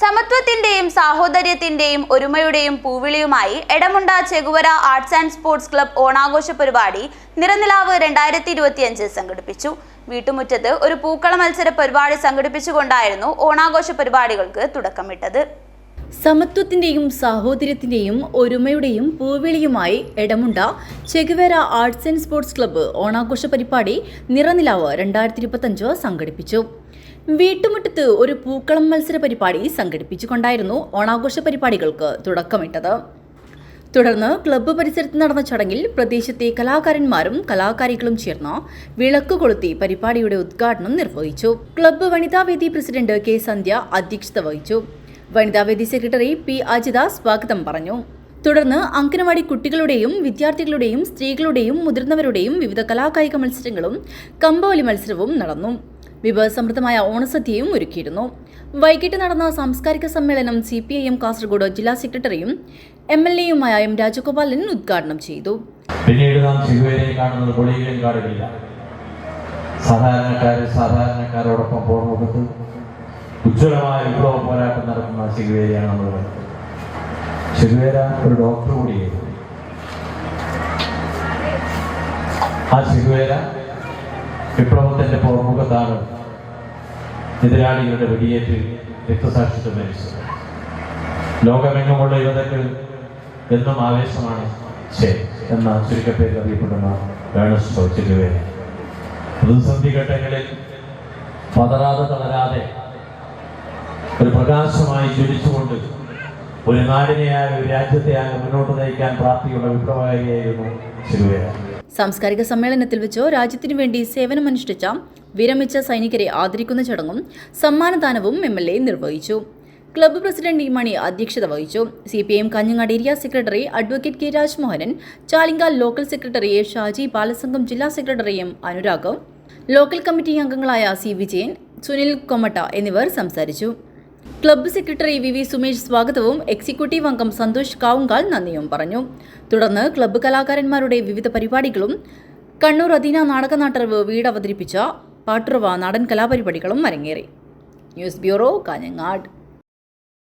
സമത്വത്തിന്റെയും സാഹോദര്യത്തിന്റെയും ഒരുമയുടെയും പൂവിളിയുമായി Edamunda Che Guevara arts and sports club ഓണാഘോഷ പരിപാടി നിറനിലാവ് രണ്ടായിരത്തി ഇരുപത്തിയഞ്ച് സംഘടിപ്പിച്ചു. വീട്ടുമുറ്റത്ത് ഒരു പൂക്കള മത്സര പരിപാടി സംഘടിപ്പിച്ചുകൊണ്ടായിരുന്നു ഓണാഘോഷ പരിപാടികൾക്ക് തുടക്കമിട്ടത്. സമത്വത്തിന്റെയും സാഹോദര്യത്തിന്റെയും ഒരുമയുടെയും പൂവിളിയുമായി Edamunda Che Guevara arts and sports club ഓണാഘോഷ പരിപാടി നിറനിലാവ് രണ്ടായിരത്തി സംഘടിപ്പിച്ചു. വീട്ടുമുറ്റത്ത് ഒരു പൂക്കളം മത്സര പരിപാടി സംഘടിപ്പിച്ചുകൊണ്ടായിരുന്നു ഓണാഘോഷ പരിപാടികൾക്ക് തുടക്കമിട്ടത്. തുടർന്ന് ക്ലബ്ബ് പരിസരത്ത് നടന്ന ചടങ്ങിൽ പ്രദേശത്തെ കലാകാരന്മാരും കലാകാരികളും ചേർന്ന് വിളക്ക് കൊളുത്തി പരിപാടിയുടെ ഉദ്ഘാടനം നിർവഹിച്ചു. ക്ലബ്ബ് വനിതാവേദി പ്രസിഡന്റ് കെ സന്ധ്യ അധ്യക്ഷത വഹിച്ചു. വനിതാവേദി സെക്രട്ടറി പി അജിത സ്വാഗതം പറഞ്ഞു. തുടർന്ന് അങ്കനവാടി കുട്ടികളുടെയും വിദ്യാർത്ഥികളുടെയും സ്ത്രീകളുടെയും മുതിർന്നവരുടെയും വിവിധ കലാകായിക മത്സരങ്ങളും കമ്പവലി മത്സരവും നടന്നു. വിഭവസമൃദ്ധമായ ഓണസദ്യയും ഒരുക്കിയിരുന്നു. വൈകിട്ട് നടന്ന സാംസ്കാരിക സമ്മേളനം C P I M Kasaragod ജില്ലാ സെക്രട്ടറിയും എം എൽ എയുമായ എം രാജഗോപാലൻ ഉദ്ഘാടനം ചെയ്തു. പിന്നീട് നാം ചെകുവേരയെ കാണുന്നത് പൊളിയിലും കാടുകളില്ല സാധാരണക്കാർ സാധാരണക്കാരോടൊപ്പം പോർമുഖത്ത് ഉജ്ജ്വലമായ വിപ്ലവ പോരാട്ടം നടത്തുന്ന ചെകുവേരയാണ് നമ്മൾ ചെകുവേര ഒരു ഡോക്ടർ കൂടിയായിരുന്നു. ആ ചെകുവേര വിപ്ലവത്തിന്റെ പുറമുഖത്താണ് എതിരാളികളുടെ വെടിയേറ്റ് രക്തസാക്ഷിത്വം മരിച്ചത് ലോകമെങ്ങുമുള്ള യുവതകൾ എന്നും ആവേശമാണ് എന്ന ചുരുക്കപ്പേരിൽ അറിയപ്പെടുന്ന ഏണസ്റ്റോ ചെലുവേന പ്രതിസന്ധി ഘട്ടങ്ങളിൽ പതറാതെ തളരാതെ ഒരു പ്രകാശമായി ജ്വലിച്ചുകൊണ്ട് ഒരു നാടിനെയായ ഒരു രാജ്യത്തെയായ മുന്നോട്ട് നയിക്കാൻ പ്രാപ്തിയുള്ള വിപ്ലവകാരിയായിരുന്നു ചെലുവേന സാംസ്കാരിക സമ്മേളനത്തിൽ വെച്ചോ രാജ്യത്തിനു വേണ്ടി സേവനമനുഷ്ഠിച്ച വിരമിച്ച സൈനികരെ ആദരിക്കുന്ന ചടങ്ങും സമ്മാനദാനവും എം എൽ എ നിർവഹിച്ചു. ക്ലബ്ബ് പ്രസിഡന്റ് ഇ മണി അധ്യക്ഷത വഹിച്ചു. C P M Kanhangad area secretary advocate K Rajmohanan Chalingal local secretary A Shaji Balasangham ജില്ലാ secretary M Anurag local committee അംഗങ്ങളായ സി വിജയൻ സുനിൽ കൊമട്ട എന്നിവർ സംസാരിച്ചു. Club secretary V V Sumesh സ്വാഗതവും executive അംഗം സന്തോഷ് കാവുങ്കാൽ നന്ദിയും പറഞ്ഞു. തുടർന്ന് ക്ലബ്ബ് കലാകാരന്മാരുടെ വിവിധ പരിപാടികളും കണ്ണൂർ അധീന നാടകനാട്ടറിവ് വീട് അവതരിപ്പിച്ച പാട്ടുറവ നാടൻ കലാപരിപാടികളും അരങ്ങേറി. News bureau Kanhangad.